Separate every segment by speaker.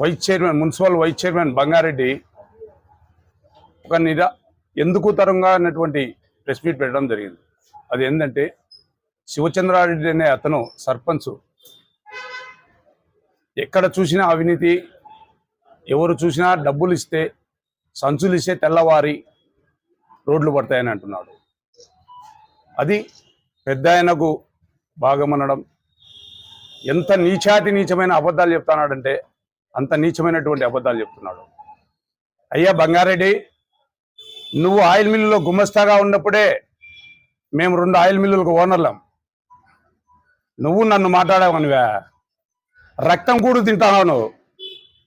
Speaker 1: Vice chairman municipal vice chairman Bangareddy ఒక నిరా ఎందుకు తరంగా అన్నటువంటి ప్రెస్ మీట్ పెట్టడం జరిగింది. అది ఏంటంటే శివచంద్రారెడ్డి అనే అతను సర్పంచ్. ఎక్కడ చూసినా అవినీతి ఎవరు చూసినా డబ్బులు ఇస్తే సంచులు ఇస్తే తెల్లవారి రోడ్లు పడతాయని అంటున్నాడు. అది పెద్ద ఆయనకు భాగమనడం. ఎంత నీచాతి నీచమైన అబద్ధాలు చెప్తున్నాడంటే అంత నీచమైనటువంటి అబద్ధాలు చెప్తున్నాడు. అయ్యా బంగారెడ్డి నువ్వు ఆయిల్ మిల్లులో గుమస్తాగా ఉన్నప్పుడే మేము రెండు ఆయిల్ మిల్లులకు ఓనర్లం. నువ్వు నన్ను మాట్లాడావనివా. రక్తం కూడు తింటావు నువ్వు.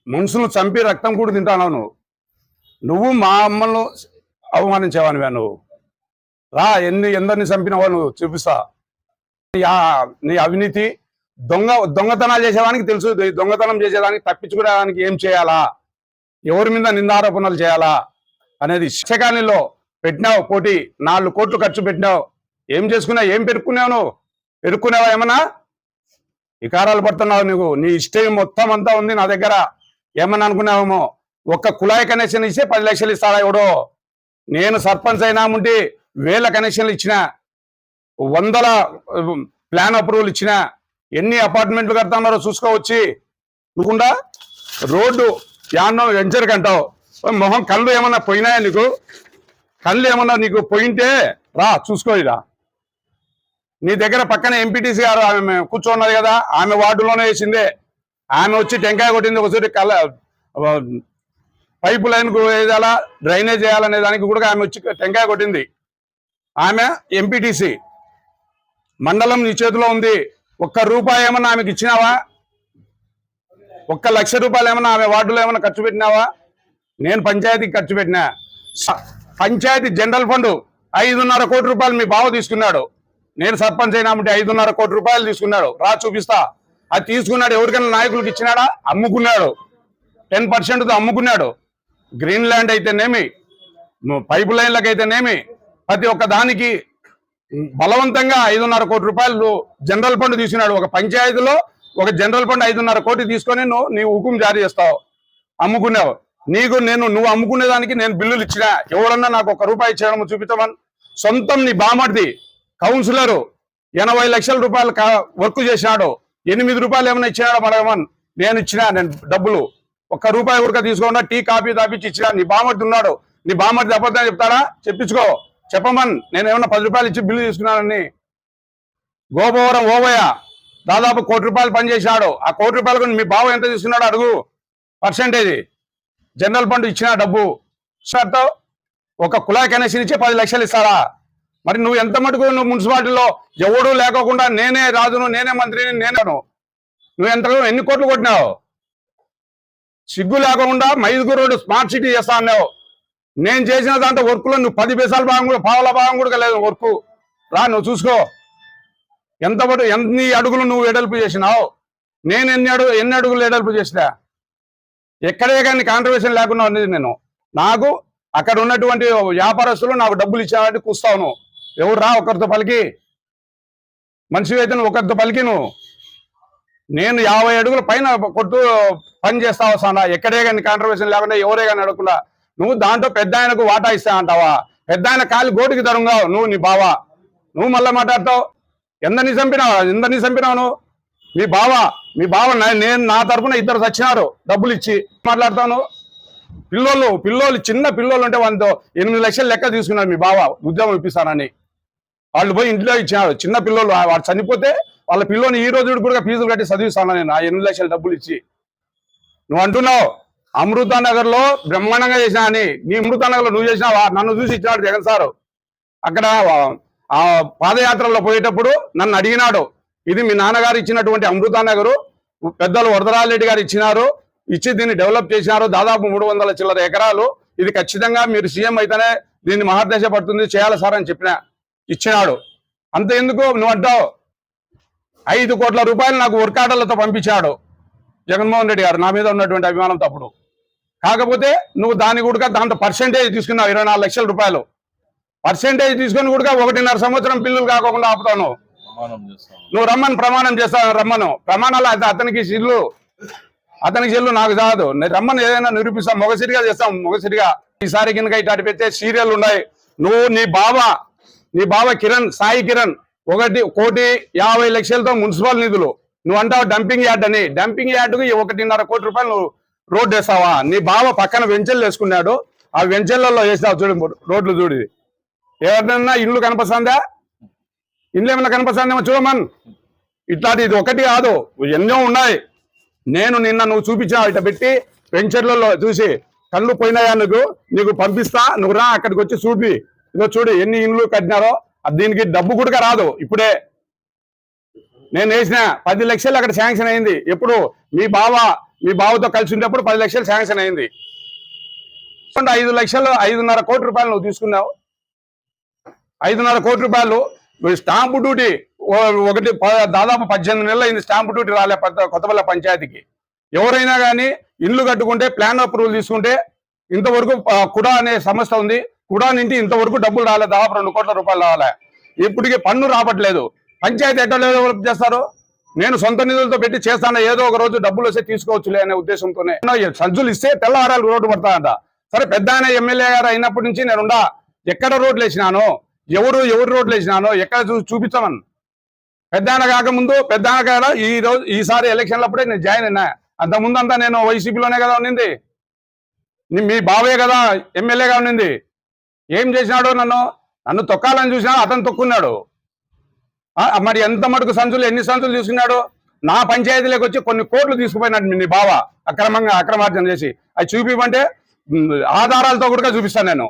Speaker 1: మనుషులు చంపి రక్తం కూడు తింటావు నువ్వు. నువ్వు మా అమ్మను అవమానించేవానివా నువ్వు. రా ఎన్ని ఎందరిని చంపినవా నువ్వు చూపిస్తా. నీ అవినీతి దొంగ దొంగతనాలు చేసేవానికి తెలుసు దొంగతనం చేసేదానికి తప్పించుకునేదానికి ఏం చేయాలా? ఎవరి మీద నిందారోపణలు చేయాలా? అనేది శిక్షకానిలో పెట్టినావు పోటీ నాలుగు కోట్లు ఖర్చు పెట్టినావు. ఏం చేసుకున్నావు ఏం పెరుక్కున్నావు నువ్వు? పెరుక్కున్నావా ఏమన్నా? వికారాలు పడుతున్నావు నువ్వు నీ ఇష్టం మొత్తం అంతా ఉంది నా దగ్గర. ఏమని అనుకున్నావేమో? ఒక్క కుళాయి కనెక్షన్ ఇస్తే పది లక్షలు ఇస్తాడా ఎవడో? నేను సర్పంచ్ అయినా ఉంటే వేల కనెక్షన్లు ఇచ్చిన. వందల ప్లాన్ అప్రూవల్ ఇచ్చిన. ఎన్ని అపార్ట్మెంట్లు కడతాన్నారో చూసుకోవచ్చి. నువ్వుకుండా రోడ్డు యాన్నో వెంచర్కి అంటావు మొహం కళ్ళు ఏమన్నా పోయినాయా నీకు? కళ్ళు ఏమన్నా నీకు పోయింటే రా చూసుకో ఇరా నీ దగ్గర పక్కన ఎంపీటీసీ గారు ఆమె కూర్చోన్నది కదా ఆమె వార్డులోనే వేసిందే. ఆమె వచ్చి టెంకాయ కొట్టింది ఒకసారి కళ్ళ పైపు లైన్ వేయాలా డ్రైనేజ్ చేయాలనే దానికి కూడా ఆమె వచ్చి టెంకాయ కొట్టింది. ఆమె ఎంపీటీసీ మండలం నీ చేతిలో ఉంది. ఒక్క రూపాయి ఏమన్నా ఆమెకి ఇచ్చినావా? ఒక్క లక్ష రూపాయలు ఏమన్నా ఆమె వార్డులో ఏమన్నా ఖర్చు పెట్టినావా? నేను పంచాయతీకి ఖర్చు పెట్టినా. స- పంచాయతీ జనరల్ ఫండ్ ఐదున్నర కోటి రూపాయలు మీ బావ తీసుకున్నాడు. నేను సర్పంచ్ అయినామంటే ఐదున్నర కోటి రూపాయలు తీసుకున్నాడు. రా చూపిస్తా. అది తీసుకున్నాడు ఎవరికైనా నాయకులకు ఇచ్చినాడా? అమ్ముకున్నాడు. టెన్ పర్సెంట్తో అమ్ముకున్నాడు. గ్రీన్ ల్యాండ్ అయితేనేమి మ- పైపు లైన్లకు అయితేనేమి ప్రతి ఒక్క దానికి బలవంతంగా ఐదున్నర కోటి రూపాయలు జనరల్ ఫండ్ తీసుకున్నాడు ఒక పంచాయతీలో ఒక జనరల్ ఫండ్ ఐదున్నర కోటి తీసుకొని నువ్వు నీ హుకుం జారీ చేస్తావు. అమ్ముకున్నావు. నీకు నేను నువ్వు అమ్ముకునే దానికి నేను బిల్లులు ఇచ్చినా. ఎవరన్నా నాకు ఒక రూపాయి ఇచ్చాడమో చూపించమని సొంతం నీ బామర్ది కౌన్సిలరు ఎనభై లక్షల రూపాయలు వర్క్ చేసినాడు. ఎనిమిది రూపాయలు ఏమైనా ఇచ్చినాడు అడగమని నేను ఇచ్చినా నేను డబ్బులు. ఒక్క రూపాయి ఉడక తీసుకోకుండా టీ కాఫీ తాపించి ఇచ్చినా. నీ బామర్ది ఉన్నాడు. నీ బామర్ది అబద్ధం చెప్తాడా? చెప్పించుకో. చెప్పమన్. నేను ఏమన్నా పది రూపాయలు ఇచ్చి బిల్లు తీసుకున్నానని. గోపవరం ఓవయ్య దాదాపు కోటి రూపాయలు పనిచేసినాడు ఆ కోటి రూపాయలకు మీ బావ ఎంత తీసుకున్నాడు అడుగు. పర్సెంటేజ్. జనరల్ ఫండ్ ఇచ్చిన డబ్బు. సార్తో ఒక కుళాయి కనెక్షన్ ఇచ్చి పది లక్షలు ఇస్తారా? మరి నువ్వు ఎంత మటుకు నువ్వు మున్సిపాలిటీలో ఎవడూ లేకోకుండా నేనే రాజును నేనే మంత్రిని నేనేను నువ్వు ఎంత ఎన్ని కోట్లు కొట్టినావు? సిగ్గు లేకుండా మైదుగురు రోడ్డు స్మార్ట్ సిటీ చేస్తా అన్నావు. నేను చేసిన దాంట్లో వర్క్లో నువ్వు పది పైసల భాగం కూడా పావుల భాగం కూడా లేదు వర్క్. రా నువ్వు చూసుకో. ఎంత పడు ఎన్ని అడుగులు నువ్వు ఎడల్పు చేసినావు? నేను ఎన్ని అడుగు ఎన్ని అడుగులు ఎడల్పు చేసినా? ఎక్కడే కానీ కాంట్రవర్షన్ లేకుండా ఉన్నది నేను. నాకు అక్కడ ఉన్నటువంటి వ్యాపారస్తులు నాకు డబ్బులు ఇచ్చావంటే కూస్తావు ఎవరు రా ఒకరితో పలికి. మనిషి అయితే నువ్వు ఒకరితో పలికి నువ్వు. నేను యాభై అడుగుల పైన కొట్టు పని చేస్తా వస్తానా? ఎక్కడే కానీ కాంట్రవర్షన్ లేకుండా ఎవరే కానీ అడగకుండా నువ్వు దాంట్లో పెద్ద ఆయనకు వాటా ఇస్తా అంటావా? పెద్ద ఆయన కాలి గోటికి తరుంగావు. నువ్వు నీ బావ. నువ్వు మళ్ళీ మాట్లాడతావు? ఎందరిని చంపినావు? ఎందరిని చంపినావు నువ్వు? మీ బావ. మీ బావ నేను నా తరపున ఇద్దరు చచ్చినారు డబ్బులు ఇచ్చి. మాట్లాడతాను పిల్లోళ్ళు పిల్లోళ్ళు చిన్న పిల్లోళ్ళు ఉంటే వాళ్ళతో ఎనిమిది లక్షలు లెక్క తీసుకున్నారు మీ బావ. ఉద్యోగం ఇప్పిస్తానని. వాళ్ళు పోయి ఇంట్లో ఇచ్చినారు. చిన్న పిల్లోళ్ళు వాడు చనిపోతే వాళ్ళ పిల్లోని ఈ రోజు కూడా ఫీజులు కట్టి చదివిస్తాను నేను ఆ ఎనిమిది లక్షలు డబ్బులు ఇచ్చి. నువ్వు అంటున్నావు? అమృతానగర్లో బ్రహ్మాండంగా చేసినా అని. నీ అమృతానగర్లో నువ్వు చేసినావా? నన్ను చూసి ఇచ్చినాడు జగన్ సారు. అక్కడ ఆ పాదయాత్రలో పోయేటప్పుడు నన్ను అడిగినాడు. ఇది మీ నాన్నగారు ఇచ్చినటువంటి అమృతానగరు పెద్దలు వరదరాజరెడ్డి గారు ఇచ్చినారు. ఇచ్చి దీన్ని డెవలప్ చేసినారు. దాదాపు మూడు వందల చిల్లర ఎకరాలు. ఇది ఖచ్చితంగా మీరు సీఎం అయితేనే దీన్ని మహాదశ పడుతుంది చేయాలి సార్ అని చెప్పిన ఇచ్చినాడు. అంత ఎందుకు? నువ్వు అంటావు. ఐదు కోట్ల రూపాయలు నాకు వర్క్ పంపించాడు జగన్మోహన్ రెడ్డి గారు. నా మీద ఉన్నటువంటి అభిమానం తప్పుడు. కాకపోతే నువ్వు దాని కూడా దాంట్లో పర్సెంటేజ్ తీసుకున్నావు ఇరవై నాలుగు లక్షల రూపాయలు. పర్సెంటేజ్ తీసుకొని కూడా ఒకటిన్నర సంవత్సరం పిల్లలు కాకుండా ఆపుతాను. నువ్వు రమ్మని ప్రమాణం చేస్తావు రమ్మను. ప్రమాణాలు అయితే అతనికి ఇల్లు అతనికి చెల్లు నాకు కాదు నేను రమ్మని ఏదైనా నిరూపిస్తాం మొగసిరిగా చేస్తాం మొగసిరిగా. ఈసారి కింద ఇటు అటు పెట్టే సీరియల్ ఉన్నాయి. నువ్వు నీ బావ నీ బావ కిరణ్ సాయి కిరణ్ ఒకటి కోటి యాభై లక్షలతో మున్సిపల్ నిధులు. నువ్వు అంటావు డంపింగ్ యార్డ్ అని. డంపింగ్ యార్డుకి ఒకటిన్నర కోటి రూపాయలు నువ్వు రోడ్డు వేస్తావా నీ బావ పక్కన వెంచర్లు వేసుకున్నాడు. ఆ వెంచర్లలో వేసినావు చూడు రోడ్లు చూడు ఎవరినన్నా ఇల్లు కనిపిస్తుందా ఇండ్లు ఏమన్నా కనిపిస్తుందేమో చూడమన్. ఇట్లాంటి ఇది ఒకటి కాదు. ఎన్నో ఉన్నాయి. నేను నిన్న నువ్వు చూపించావు ఇట పెట్టి వెంచర్లలో చూసి కళ్ళు పోయినాయా నీకు? నీకు పంపిస్తా. నువ్వు రా అక్కడికి వచ్చి చూపి. ఇదో చూడు ఎన్ని ఇండ్లు కట్టినారో. అది దీనికి డబ్బు కూడా రాదు. ఇప్పుడే నేను వేసిన పది లక్షలు అక్కడ శాంక్షన్ అయింది. ఎప్పుడు మీ బావ మీ బావతో కలిసి ఉండేప్పుడు పది లక్షలు శాంక్షన్ అయింది. చూడండి, ఐదు లక్షలు ఐదున్నర కోటి రూపాయలు నువ్వు తీసుకున్నావు. ఐదున్నర కోటి రూపాయలు స్టాంపు డ్యూటీ ఒకటి దాదాపు పద్దెనిమిది నెలలు అయింది స్టాంపు డ్యూటీ రాలే కొత్తపల్లి పంచాయతీకి. ఎవరైనా కానీ ఇల్లు కట్టుకుంటే ప్లాన్ అప్రూవల్ తీసుకుంటే ఇంతవరకు కుడా అనే సంస్థ ఉంది. కుడా నుండి ఇంతవరకు డబ్బులు రాలే దాదాపు రెండు కోట్ల రూపాయలు రాలే. ఇప్పటికీ పన్ను రావట్లేదు. పంచాయతీ ఎట్లా డెవలప్ చేస్తారు? నేను సొంత నిధులతో పెట్టి చేస్తాను ఏదో ఒక రోజు డబ్బులు వస్తే తీసుకోవచ్చులే అనే ఉద్దేశంతోనే. సంచులు ఇస్తే తెల్లహారాలు రోడ్డు పడతానంట సరే పెద్ద ఆయన ఎమ్మెల్యే గారు అయినప్పటి నుంచి నేనుండా. ఎక్కడ రోడ్లు వేసినాను ఎవరు ఎవరు రోడ్లు వేసినాను ఎక్కడ చూ చూపించమని పెద్ద ఆయన కాకముందు పెద్ద ఆయన కాడ ఈ రోజు ఈసారి ఎలక్షన్లప్పుడే నేను జాయిన్ అయినా. అంత ముందంతా నేను వైసీపీలోనే కదా ఉండింది. మీ బావే కదా ఎమ్మెల్యేగా ఉండింది. ఏం చేసినాడో నన్ను? నన్ను తొక్కాలని చూసినా అతను తొక్కున్నాడు. మరి ఎంత మటుకు సంచులు ఎన్ని సంచులు తీసుకున్నాడు? నా పంచాయతీలోకి వచ్చి కొన్ని కోట్లు తీసుకుపోయినాడు నీ బావ అక్రమంగా అక్రమార్జన చేసి. అది చూపిమంటే ఆధారాలతో కూడా చూపిస్తాను నేను.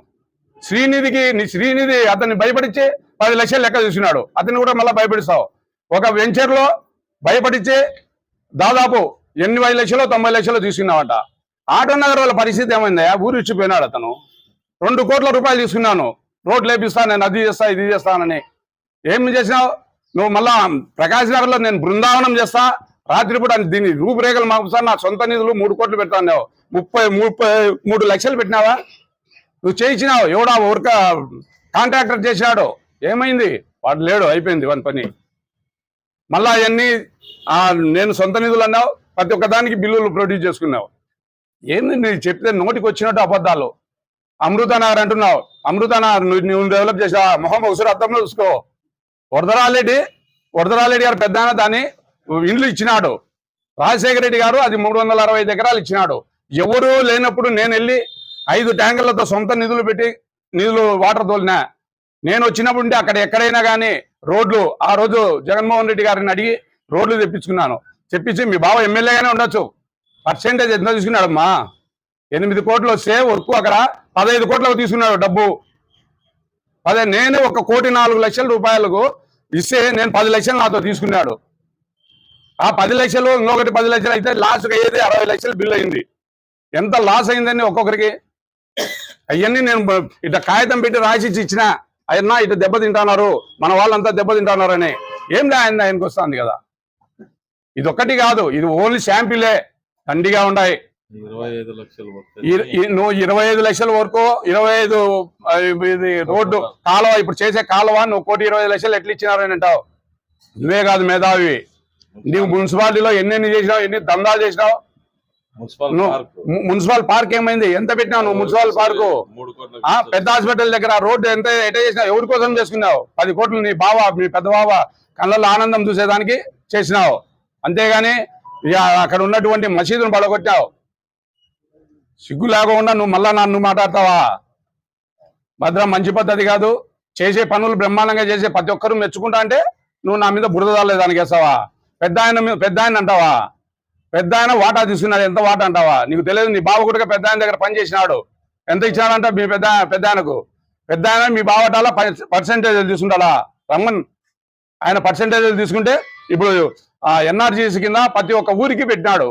Speaker 1: శ్రీనిధికి నీ శ్రీనిధి అతన్ని భయపడిచ్చి పది లక్షలు లెక్క చూసినాడు అతన్ని కూడా మళ్ళీ భయపడిస్తావు. ఒక వెంచర్లో భయపడిచ్చి దాదాపు ఎనిమిది లక్షలు తొంభై లక్షలు తీసుకున్నావంట. ఆటో నగర్ వాళ్ళ పరిస్థితి ఏమైందా ఊరు ఇచ్చిపోయినాడు అతను. రెండు కోట్ల రూపాయలు తీసుకున్నాను. రోడ్లు వేపిస్తాను నేను అది చేస్తా ఇది చేస్తానని ఏం చేసినావు? నువ్వు మళ్ళా ప్రకాశ్ నగర్లో నేను బృందావనం చేస్తా రాత్రిపూట దీని రూపురేఖలు మాకు నా సొంత నిధులు మూడు కోట్లు పెడతాను ముప్పై ముప్పై మూడు లక్షలు పెట్టినావా? నువ్వు చేయించినావు ఎవడా వర్క కాంట్రాక్టర్ చేసినాడు. ఏమైంది? వాడు లేడు అయిపోయింది వాని పని. మళ్ళా అవన్నీ నేను సొంత నిధులు అన్నావు ప్రతి ఒక్క దానికి బిల్లులు ప్రొడ్యూస్ చేసుకున్నావు. ఏంది నీకు చెప్తే నోటికి వచ్చినట్టు అబద్ధాలు? అమృతనగర్ అంటున్నావు. అమృతనగర్ నువ్వు నువ్వు డెవలప్ చేసావు మొహం ఒకసారి అర్థంలో చూసుకో. వరదరాలరెడ్డి వరదరాలరెడ్డి గారు పెద్ద దాన్ని ఇండ్లు ఇచ్చినాడు. రాజశేఖర రెడ్డి గారు అది మూడు వందల అరవై ఎకరాలు ఇచ్చినాడు. ఎవరు లేనప్పుడు నేను వెళ్ళి ఐదు ట్యాంకర్లతో సొంత నిధులు పెట్టి నిధులు వాటర్ తోలినా. నేను వచ్చినప్పుడు ఉంటే అక్కడ ఎక్కడైనా కానీ రోడ్లు ఆ రోజు జగన్మోహన్ రెడ్డి గారిని అడిగి రోడ్లు తెప్పించుకున్నాను. తెప్పించి మీ బావ ఎమ్మెల్యేగానే ఉండొచ్చు. పర్సెంటేజ్ ఎంత తీసుకున్నాడమ్మా? ఎనిమిది కోట్లు వస్తే వర్క్ అక్కడ పదహైదు కోట్లకు తీసుకున్నాడు డబ్బు. అదే నేను ఒక కోటి నాలుగు లక్షల రూపాయలకు ఇస్తే నేను పది లక్షలు నాతో తీసుకున్నాడు. ఆ పది లక్షలు ఇంకొకటి పది లక్షలు అయితే లాస్ట్ అయ్యేది అరవై లక్షలు బిల్ అయింది. ఎంత లాస్ అయిందని ఒక్కొక్కరికి? అవన్నీ నేను బ- ఇట్లా కాగితం పెట్టి రాసి ఇచ్చి ఇచ్చిన అయినా ఇటు దెబ్బతింటున్నారు మన వాళ్ళంతా దెబ్బతింటున్నారు అని ఏం లే ఆయన ఆయనకు వస్తుంది కదా? ఇది ఒక్కటి కాదు ఇది ఓన్లీ శాంపిలే తండిగా ఉన్నాయి నువ్వు ఇరవై ఐదు లక్షల వరకు ఇరవై ఐదు ఇది రోడ్డు కాలువ ఇప్పుడు చేసే కాలువ నువ్వు కోటి ఇరవై ఐదు లక్షలు ఎట్లా ఇచ్చినారని అంటావు. నువ్వే కాదు మేధావి. నువ్వు మున్సిపాలిటీలో ఎన్నెన్ని చేసినావు ఎన్ని దందాలు చేసినావు?
Speaker 2: Municipal park.
Speaker 1: ఏమైంది? ఎంత పెట్టినావు నువ్వు మున్సిపల్ పార్కు? పెద్ద హాస్పిటల్ దగ్గర రోడ్డు ఎంత ఎట చేసినావు? ఎవరి కోసం చేసుకున్నావు? పది కోట్లు నీ బావ మీ పెద్ద బావ కళ్ళల్లో ఆనందం చూసేదానికి చేసినావు. అంతేగాని అక్కడ ఉన్నటువంటి మసీదును పడగొట్టావు. సిగ్గు లేకుండా నువ్వు మళ్ళా నన్ను మాట్లాడతావా? భద్రం మంచి పద్ధతి కాదు. చేసే పనులు బ్రహ్మాండంగా చేసే ప్రతి ఒక్కరు మెచ్చుకుంటా అంటే నువ్వు నా మీద బురదదాలే దానికి వేస్తావా? పెద్ద ఆయన పెద్ద ఆయన అంటావా? పెద్ద ఆయన వాటా తీసుకున్నాడు ఎంత వాటా అంటావా? నీకు తెలియదు నీ బావ కూడా పెద్ద ఆయన దగ్గర పని చేసినాడు. ఎంత ఇచ్చినాడంట మీ పెద్ద పెద్ద ఆయనకు? పెద్ద ఆయన మీ బావటాల పర్సెంటేజ్ తీసుకుంటాడా? రమ్మన్. ఆయన పర్సెంటేజ్ తీసుకుంటే ఇప్పుడు ఎన్ఆర్జీసీ కింద ప్రతి ఒక్క ఊరికి పెట్టినాడు.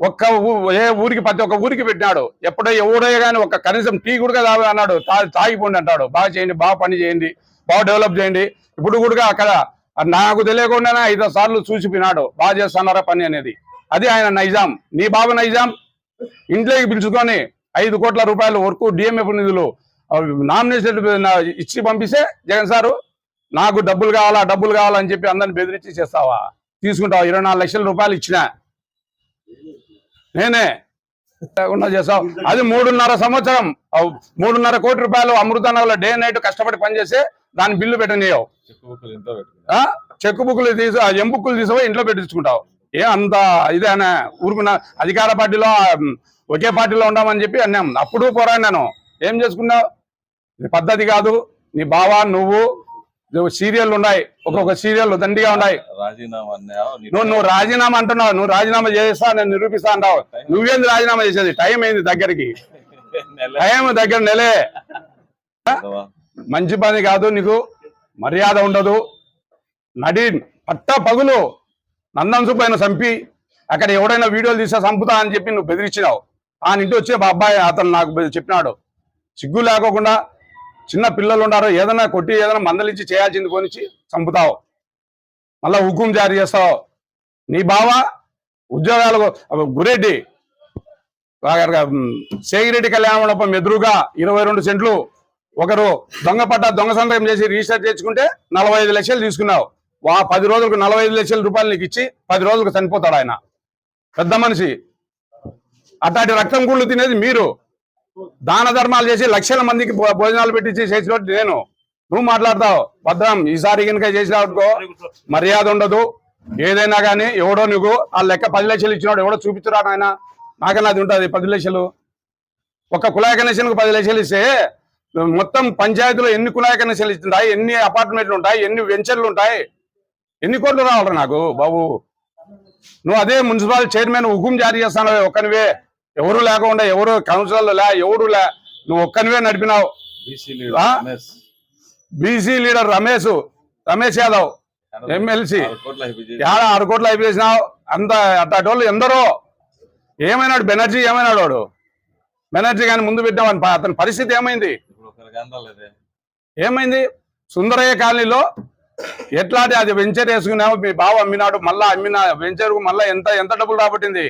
Speaker 1: ఒక్క ఊ- ఏ ఊరికి ప్రతి ఒక్క ఊరికి పెట్టినాడు. ఎప్పుడో ఎవడో కానీ ఒక కనీసం టీ కూడా తాగు అన్నాడు. తా- తాగిపోండి అంటాడు. బాగా చేయండి బాగా పని చేయండి బాగా డెవలప్ చేయండి. ఇప్పుడు కూడా అక్కడ నాకు తెలియకుండానే ఐదో సార్లు చూసిపోయినాడు. బాగా చేస్తున్నారా పని అనేది. అది ఆయన నైజాం. నీ బాబు నైజాం? ఇంట్లోకి పిలుచుకొని ఐదు కోట్ల రూపాయలు వరకు డిఎంఎఫ్ నిధులు నామినేషన్ ఇచ్చి పంపిస్తే జగన్ సారు నాకు డబ్బులు కావాలా డబ్బులు కావాలని చెప్పి అందరిని బెదిరించి చేస్తావా? తీసుకుంటావా? ఇరవై నాలుగు లక్షల రూపాయలు ఇచ్చిన. నేనే. లేకుండా చేసావు. అది మూడున్నర సంవత్సరం. మూడున్నర కోటి రూపాయలు అమృతనగర్లో డే నైట్ కష్టపడి పనిచేసి దాని బిల్లు పెట్టనీయవు
Speaker 2: చెక్ బుక్లు
Speaker 1: తీసి బుక్లు తీసిపోయి ఇంట్లో పెట్టించుకుంటావు. ఏ అంత ఇదేనా ఊరుకున్నా అధికార పార్టీలో ఒకే పార్టీలో ఉండామని చెప్పి అన్నాం. అప్పుడు పోరాడినాను. ఏం చేసుకున్నావు? ఇది పద్ధతి కాదు. నీ బావ నువ్వు సీరియల్ ఉన్నాయి. ఒక్కొక్క సీరియల్ దండిగా ఉన్నాయి. నువ్వు నువ్వు రాజీనామా అంటున్నావు. నువ్వు రాజీనామా చేస్తా నేను నిరూపిస్తా అంటావు. నువ్వేంది రాజీనామా చేసేది? టైం అయింది దగ్గరికి? టైం దగ్గర నెలే. మంచి పని కాదు నీకు. మర్యాద ఉండదు. నడి పట్ట పగులు. నందం సుబ్బైన చంపి అక్కడ ఎవడైనా వీడియోలు తీస్తే చంపుతా అని చెప్పి నువ్వు బెదిరించినావు. ఆ ఇంటి వచ్చి మా అబ్బాయి అతను నాకు చెప్పినాడు. సిగ్గు లేకోకుండా చిన్న పిల్లలు ఉన్నారు ఏదైనా కొట్టి ఏదైనా మందలించి చేయాల్సింది కొనిచ్చి చంపుతావు. మళ్ళా హుకుం జారీ చేస్తావు. నీ బావ ఉద్యోగాలకు గురెడ్డి. సేగిరెడ్డి కళ్యాణ మండపం ఎదురుగా ఇరవై రెండు సెంట్లు ఒకరు దొంగ పట్ట దొంగ సంతకం చేసి రిజిస్టర్ చేసుకుంటే నలభై ఐదు లక్షలు తీసుకున్నావు. వా పది రోజులకు నలభై ఐదు లక్షల రూపాయలు నీకు ఇచ్చి పది రోజులకు చనిపోతాడు ఆయన. పెద్ద మనిషి. అట్లాంటి రక్తం గుళ్ళు తినేది మీరు. దాన ధర్మాలు చేసి లక్షల మందికి భోజనాలు పెట్టించి చేసినట్టు నేను. నువ్వు మాట్లాడతావు. భద్రం ఈసారి కనుక చేసినావుకో మర్యాద ఉండదు. ఏదైనా కానీ ఎవడో నువ్వు ఆ లెక్క పది లక్షలు ఇచ్చినాడు ఎవడో చూపించరా నాయన? నాకన్నా అది ఉంటుంది పది లక్షలు. ఒక కులాయి కనెక్షన్కు పది లక్షలు ఇస్తే మొత్తం పంచాయతీలో ఎన్ని కులాయి కనెక్షన్లు ఇస్తుంటాయి ఎన్ని అపార్ట్మెంట్లు ఉంటాయి ఎన్ని వెంచర్లు ఉంటాయి? ఎన్ని కోట్లు రావాలి నాకు బాబు? నువ్వు అదే మున్సిపల్ చైర్మన్ హుకుం జారీ చేస్తాను ఒక్కనివే. ఎవరు లేకుండా ఎవరు కౌన్సిలర్లు లే ఎవరు లే నువ్వు ఒక్కనివే నడిపినావు.
Speaker 2: BC leader? Ramesh.
Speaker 1: Ramesh Yadav MLC ఏడ ఆరు కోట్లు అయిపోయేసినావు అంత అట్లాంటి వాళ్ళు ఎందరో? ఏమైనాడు బెనర్జీ? ఏమైనాడు వాడు? బెనర్జీ కానీ ముందు పెట్టామని ప- అతని పరిస్థితి ఏమైంది? ఏమైంది? సుందరయ్య కాలనీలో ఎట్లాంటి అది వెంచర్ వేసుకున్నావు? మీ బావ అమ్మినాడు మళ్ళా అమ్మిన వెంచర్ మళ్ళా ఎంత ఎంత డబ్బులు రాబట్టింది?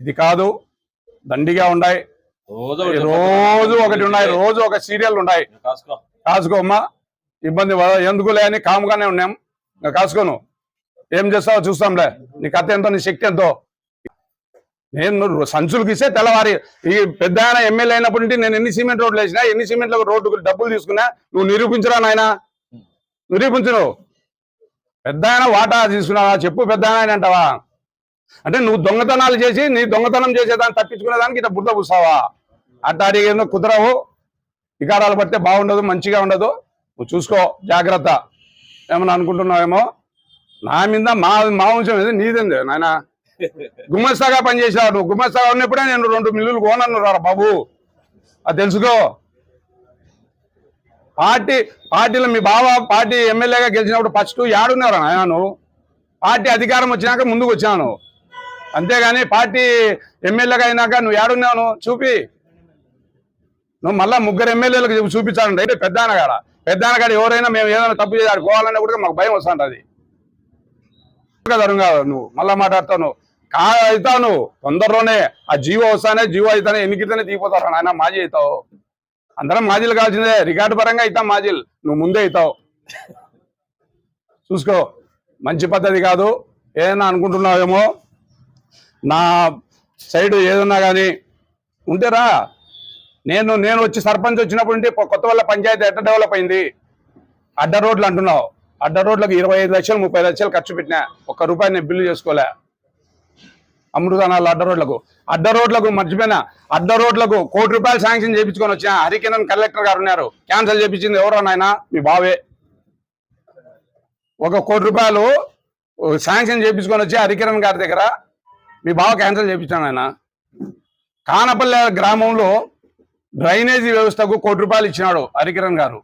Speaker 1: ఇది కాదు దండిగా ఉన్నాయి
Speaker 2: రోజు
Speaker 1: ఒకటి ఉన్నాయి రోజు ఒక సీరియల్ ఉన్నాయి.
Speaker 2: కాసుకో.
Speaker 1: కాసుకోమ్మా ఇబ్బంది ఎందుకులే అని కాముగానే ఉన్నాం. ఇంకా కాసుకోను. ఏం చేస్తావో చూస్తాంలే. నీ కథ ఎంతో నీ శక్తి ఎంతో. నేను సంచులకు ఇస్తే తెల్లవారి ఈ పెద్ద ఆయన ఎమ్మెల్యే అయినప్పటి నుండి నేను ఎన్ని సిమెంట్ రోడ్లు వేసినా ఎన్ని సిమెంట్ రోడ్డు డబ్బులు తీసుకున్నా నువ్వు నిరూపించరా నాయన? నిరూపించు నువ్వు పెద్ద ఆయన వాటా తీసుకున్నావా? చెప్పు పెద్ద ఆయన అంటావా? అంటే నువ్వు దొంగతనాలు చేసి నీ దొంగతనం చేసేదాన్ని తప్పించుకునేదానికి ఇట్లా బుద్ధ పూసావా? అట్లా అడిగేదో కుదరవు. వికారాలు పడితే బాగుండదు మంచిగా ఉండదు. నువ్వు చూసుకో జాగ్రత్త. ఏమన్నా అనుకుంటున్నావేమో? నా మీద మా మా వంశం ఏది నీదేంది? నాయన గుమ్మస్తాగా పనిచేసావు నువ్వు. గుమ్మస్తాగా ఉన్నప్పుడే నేను రెండు మిల్లులు కోనన్ను రా బాబు. అది తెలుసుకో. పార్టీ పార్టీలో మీ బావ పార్టీ ఎమ్మెల్యేగా గెలిచినప్పుడు ఫస్ట్ యాడున్నారు నాయన నువ్వు? పార్టీ అధికారం వచ్చినాక ముందుకు వచ్చాను. అంతేగాని పార్టీ ఎమ్మెల్యేగా అయినాక నువ్వు ఏడున్నావు నువ్వు? చూపి. నువ్వు మళ్ళా ముగ్గురు ఎమ్మెల్యేలకు చెప్పి చూపించాలంటే. అయితే పెద్ద కాడ పెద్ద కాడ ఎవరైనా మేము ఏదైనా తప్పు చేయాలి ఆడుకోవాలన్నా కూడా మాకు భయం వస్తుంటుంది కదా నువ్వు. మళ్ళా మాట్లాడతావు నువ్వు. కా అవుతావు నువ్వు. తొందరలోనే ఆ జీవో వస్తానే జీవో అవుతానే ఎన్నికైతేనే తీపోతారు నాయన మాజీ అవుతావు. అందరం మాజీలు కావాల్సిందే. రికార్డు పరంగా అవుతావు మాజీలు. నువ్వు ముందే అవుతావు. చూసుకో. మంచి పద్ధతి కాదు. ఏదైనా అనుకుంటున్నావేమో నా సైడ్ ఏదన్నా కానీ ఉంటేరా. నేను నేను వచ్చి సర్పంచ్ వచ్చినప్పుడు ఉంటే కొత్త వల్ల పంచాయతీ ఎట్ట డెవలప్ అయింది? అడ్డ రోడ్లు అంటున్నావు. అడ్డ రోడ్లకు ఇరవై ఐదు లక్షలు ముప్పై లక్షలు ఖర్చు పెట్టినా ఒక్క రూపాయి నేను బిల్లు చేసుకోలే. అమృతనాలు అడ్డ రోడ్లకు. అడ్డ రోడ్లకు మర్చిపోయినా. అడ్డ రోడ్లకు కోటి రూపాయలు శాంక్షన్ చేయించుకొని వచ్చిన. హరికిరణ్ కలెక్టర్ గారు ఉన్నారు. క్యాన్సల్ చేయించింది ఎవరో నాయన? మీ బావే. ఒక కోటి రూపాయలు శాంక్షన్ చేయించుకొని వచ్చి హరికిరణ్ గారి దగ్గర మీ బావ క్యాన్సల్ చేయించాను ఆయన. కానపల్లె గ్రామంలో డ్రైనేజీ వ్యవస్థకు కోటి రూపాయలు ఇచ్చినాడు హరికిరణ్ గారు.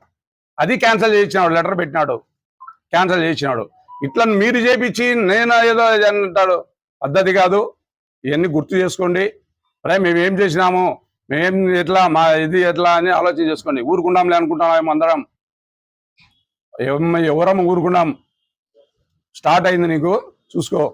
Speaker 1: అది క్యాన్సల్ చేయించినాడు లెటర్ పెట్టినాడు క్యాన్సిల్ చేయించినాడు. ఇట్లా మీరు చేపించి నేను ఏదో అంటాడు. పద్ధతి కాదు. ఇవన్నీ గుర్తు చేసుకోండి. అరే మేమేం చేసినాము? మేమేం ఎట్లా మా ఇది ఎట్లా అని ఆలోచన చేసుకోండి. ఊరుకుందాంలే అనుకుంటున్నాం అందరం. ఎవరమ్మ ఎవరం ఊరుకున్నాం స్టార్ట్ అయింది నీకు? చూసుకో.